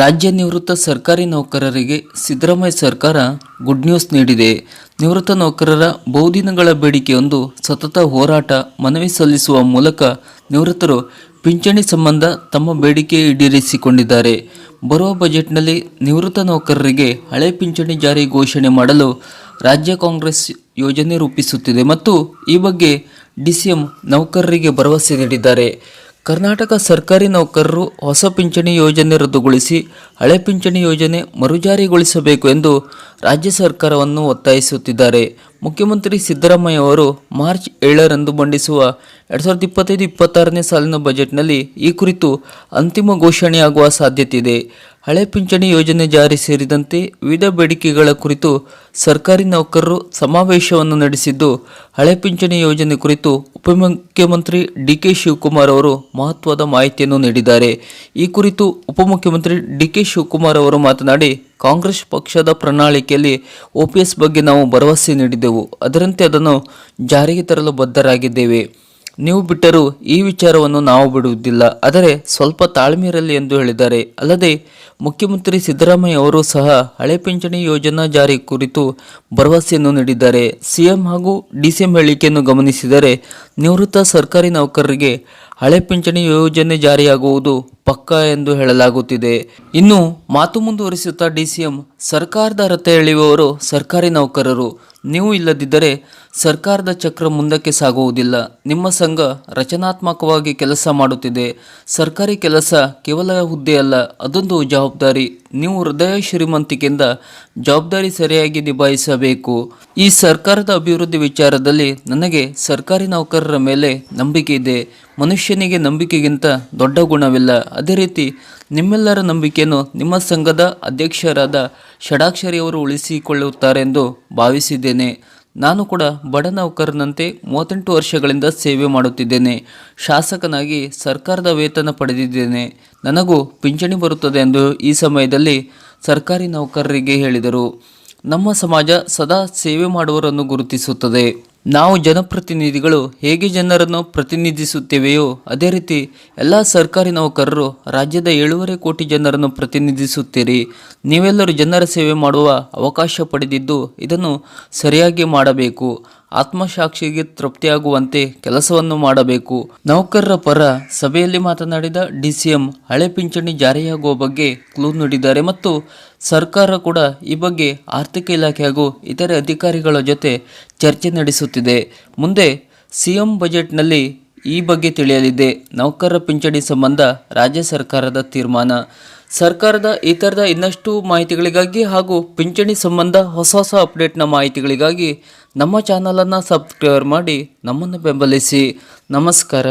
ರಾಜ್ಯ ನಿವೃತ್ತ ಸರ್ಕಾರಿ ನೌಕರರಿಗೆ ಸಿದ್ದರಾಮಯ್ಯ ಸರ್ಕಾರ ಗುಡ್ ನ್ಯೂಸ್ ನೀಡಿದೆ. ನಿವೃತ್ತ ನೌಕರರ ಬಹುದಿನಗಳ ಬೇಡಿಕೆಯೊಂದು ಸತತ ಹೋರಾಟ ಮನವಿ ಸಲ್ಲಿಸುವ ಮೂಲಕ ನಿವೃತ್ತರು ಪಿಂಚಣಿ ಸಂಬಂಧ ತಮ್ಮ ಬೇಡಿಕೆ ಈಡೇರಿಸಿಕೊಂಡಿದ್ದಾರೆ. ಬರುವ ಬಜೆಟ್ನಲ್ಲಿ ನಿವೃತ್ತ ನೌಕರರಿಗೆ ಹಳೆ ಪಿಂಚಣಿ ಜಾರಿ ಘೋಷಣೆ ಮಾಡಲು ರಾಜ್ಯ ಕಾಂಗ್ರೆಸ್ ಯೋಜನೆ ರೂಪಿಸುತ್ತಿದೆ ಮತ್ತು ಈ ಬಗ್ಗೆ ಡಿಸಿಎಂ ನೌಕರರಿಗೆ ಭರವಸೆ ನೀಡಿದ್ದಾರೆ. ಕರ್ನಾಟಕ ಸರ್ಕಾರಿ ನೌಕರರು ಹೊಸ ಪಿಂಚಣಿ ಯೋಜನೆ ರದ್ದುಗೊಳಿಸಿ ಹಳೆ ಪಿಂಚಣಿ ಯೋಜನೆ ಮರುಜಾರಿಗೊಳಿಸಬೇಕು ಎಂದು ರಾಜ್ಯ ಸರ್ಕಾರವನ್ನು ಒತ್ತಾಯಿಸುತ್ತಿದ್ದಾರೆ. ಮುಖ್ಯಮಂತ್ರಿ ಸಿದ್ದರಾಮಯ್ಯ ಅವರು ಮಾರ್ಚ್ ಏಳರಂದು ಮಂಡಿಸುವ ಎರಡು ಸಾವಿರದ ಇಪ್ಪತ್ತೈದು, ಇಪ್ಪತ್ತಾರನೇ ಸಾಲಿನ ಬಜೆಟ್ನಲ್ಲಿ ಈ ಕುರಿತು ಅಂತಿಮ ಘೋಷಣೆಯಾಗುವ ಸಾಧ್ಯತೆ ಇದೆ ಹಳೆ ಪಿಂಚಣಿ ಯೋಜನೆ ಜಾರಿ ಸೇರಿದಂತೆ ವಿವಿಧ ಬೇಡಿಕೆಗಳ ಕುರಿತು ಸರ್ಕಾರಿ ನೌಕರರು ಸಮಾವೇಶವನ್ನು ನಡೆಸಿದ್ದು, ಹಳೆ ಪಿಂಚಣಿ ಯೋಜನೆ ಕುರಿತು ಉಪಮುಖ್ಯಮಂತ್ರಿ ಡಿ ಕೆ ಶಿವಕುಮಾರ್ ಅವರು ಮಹತ್ವದ ಮಾಹಿತಿಯನ್ನು ನೀಡಿದ್ದಾರೆ. ಈ ಕುರಿತು ಉಪಮುಖ್ಯಮಂತ್ರಿ ಡಿ ಕೆ ಶಿವಕುಮಾರ್ ಅವರು ಮಾತನಾಡಿ ಕಾಂಗ್ರೆಸ್ ಪಕ್ಷದ ಪ್ರಣಾಳಿಕೆಯಲ್ಲಿ ಒಪಿಎಸ್ ಬಗ್ಗೆ ನಾವು ಭರವಸೆ ನೀಡಿದ್ದೆವು. ಅದರಂತೆ ಅದನ್ನು ಜಾರಿಗೆ ತರಲು ಬದ್ಧರಾಗಿದ್ದೇವೆ. ನೀವು ಬಿಟ್ಟರೂ ಈ ವಿಚಾರವನ್ನು ನಾವು ಬಿಡುವುದಿಲ್ಲ. ಆದರೆ ಸ್ವಲ್ಪ ತಾಳ್ಮೆ ಇರಲಿ ಎಂದು ಹೇಳಿದ್ದಾರೆ. ಅಲ್ಲದೆ ಮುಖ್ಯಮಂತ್ರಿ ಸಿದ್ದರಾಮಯ್ಯ ಅವರು ಸಹ ಹಳೆ ಪಿಂಚಣಿ ಯೋಜನಾ ಜಾರಿ ಕುರಿತು ಭರವಸೆಯನ್ನು ನೀಡಿದ್ದಾರೆ. ಸಿಎಂ ಹಾಗೂ ಡಿಸಿಎಂ ಹೇಳಿಕೆಯನ್ನು ಗಮನಿಸಿದರೆ ನಿವೃತ್ತ ಸರ್ಕಾರಿ ನೌಕರರಿಗೆ ಹಳೆ ಪಿಂಚಣಿ ಯೋಜನೆ ಜಾರಿಯಾಗುವುದು ಪಕ್ಕಾ ಎಂದು ಹೇಳಲಾಗುತ್ತಿದೆ. ಇನ್ನು ಮಾತು ಮುಂದುವರಿಸುತ್ತಾ ಡಿಸಿಎಂ ಸರ್ಕಾರದ ರಥ ಎಳೆಯುವವರು ಸರ್ಕಾರಿ ನೌಕರರು. ನೀವು ಇಲ್ಲದಿದ್ದರೆ ಸರ್ಕಾರದ ಚಕ್ರ ಮುಂದಕ್ಕೆ ಸಾಗುವುದಿಲ್ಲ. ನಿಮ್ಮ ಸಂಘ ರಚನಾತ್ಮಕವಾಗಿ ಕೆಲಸ ಮಾಡುತ್ತಿದೆ. ಸರ್ಕಾರಿ ಕೆಲಸ ಕೇವಲ ಹುದ್ದೆಯಲ್ಲ ಅದೊಂದು ಜವಾಬ್ದಾರಿ. ನೀವು ಹೃದಯ ಶ್ರೀಮಂತಿಕೆಯಿಂದ ಜವಾಬ್ದಾರಿ ಸರಿಯಾಗಿ ನಿಭಾಯಿಸಬೇಕು. ಈ ಸರ್ಕಾರದ ಅಭಿವೃದ್ಧಿ ವಿಚಾರದಲ್ಲಿ ನನಗೆ ಸರ್ಕಾರಿ ನೌಕರರ ಮೇಲೆ ನಂಬಿಕೆ ಇದೆ. ಮನುಷ್ಯನಿಗೆ ನಂಬಿಕೆಗಿಂತ ದೊಡ್ಡ ಗುಣವಿಲ್ಲ. ಅದೇ ರೀತಿ ನಿಮ್ಮೆಲ್ಲರ ನಂಬಿಕೆಯನ್ನು ನಿಮ್ಮ ಸಂಘದ ಅಧ್ಯಕ್ಷರಾದ ಷಡಾಕ್ಷರಿಯವರು ಉಳಿಸಿಕೊಳ್ಳುತ್ತಾರೆಂದು ಭಾವಿಸಿದ್ದೇನೆ. ನಾನು ಕೂಡ ಬಡ ನೌಕರನಂತೆ ಮೂವತ್ತೆಂಟು ವರ್ಷಗಳಿಂದ ಸೇವೆ ಮಾಡುತ್ತಿದ್ದೇನೆ. ಶಾಸಕನಾಗಿ ಸರ್ಕಾರದ ವೇತನ ಪಡೆದಿದ್ದೇನೆ. ನನಗೂ ಪಿಂಚಣಿ ಬರುತ್ತದೆ ಎಂದು ಈ ಸಮಯದಲ್ಲಿ ಸರ್ಕಾರಿ ನೌಕರರಿಗೆ ಹೇಳಿದರು. ನಮ್ಮ ಸಮಾಜ ಸದಾ ಸೇವೆ ಮಾಡುವರನ್ನು ಗುರುತಿಸುತ್ತದೆ. ನಾವು ಜನಪ್ರತಿನಿಧಿಗಳು ಹೇಗೆ ಜನರನ್ನು ಪ್ರತಿನಿಧಿಸುತ್ತೇವೆಯೋ ಅದೇ ರೀತಿ ಎಲ್ಲ ಸರ್ಕಾರಿ ನೌಕರರು ರಾಜ್ಯದ ಏಳೂವರೆ ಕೋಟಿ ಜನರನ್ನು ಪ್ರತಿನಿಧಿಸುತ್ತೀರಿ. ನೀವೆಲ್ಲರೂ ಜನರ ಸೇವೆ ಮಾಡುವ ಅವಕಾಶ ಪಡೆದಿದ್ದು ಇದನ್ನು ಸರಿಯಾಗಿ ಮಾಡಬೇಕು. ಆತ್ಮಸಾಕ್ಷಿಗೆ ತೃಪ್ತಿಯಾಗುವಂತೆ ಕೆಲಸವನ್ನು ಮಾಡಬೇಕು. ನೌಕರರ ಪರ ಸಭೆಯಲ್ಲಿ ಮಾತನಾಡಿದ ಡಿಸಿಎಂ ಹಳೆ ಪಿಂಚಣಿ ಜಾರಿಯಾಗುವ ಬಗ್ಗೆ ಕ್ಲೂ ನೀಡಿದ್ದಾರೆ ಮತ್ತು ಸರ್ಕಾರ ಕೂಡ ಈ ಬಗ್ಗೆ ಆರ್ಥಿಕ ಇಲಾಖೆ ಹಾಗೂ ಇತರೆ ಅಧಿಕಾರಿಗಳ ಜೊತೆ ಚರ್ಚೆ ನಡೆಸುತ್ತಿದೆ. ಮುಂದೆ ಸಿಎಂ ಬಜೆಟ್ನಲ್ಲಿ ಈ ಬಗ್ಗೆ ತಿಳಿಯಲಿದೆ. ನೌಕರರ ಪಿಂಚಣಿ ಸಂಬಂಧ ರಾಜ್ಯ ಸರ್ಕಾರದ ತೀರ್ಮಾನ. ಸರ್ಕಾರದ ಈ ಥರದ ಇನ್ನಷ್ಟು ಮಾಹಿತಿಗಳಿಗಾಗಿ ಹಾಗೂ ಪಿಂಚಣಿ ಸಂಬಂಧ ಹೊಸ ಹೊಸ ಅಪ್ಡೇಟ್ನ ಮಾಹಿತಿಗಳಿಗಾಗಿ ನಮ್ಮ ಚಾನಲನ್ನು ಸಬ್ಸ್ಕ್ರೈಬ್ ಮಾಡಿ ನಮ್ಮನ್ನು ಬೆಂಬಲಿಸಿ. ನಮಸ್ಕಾರ.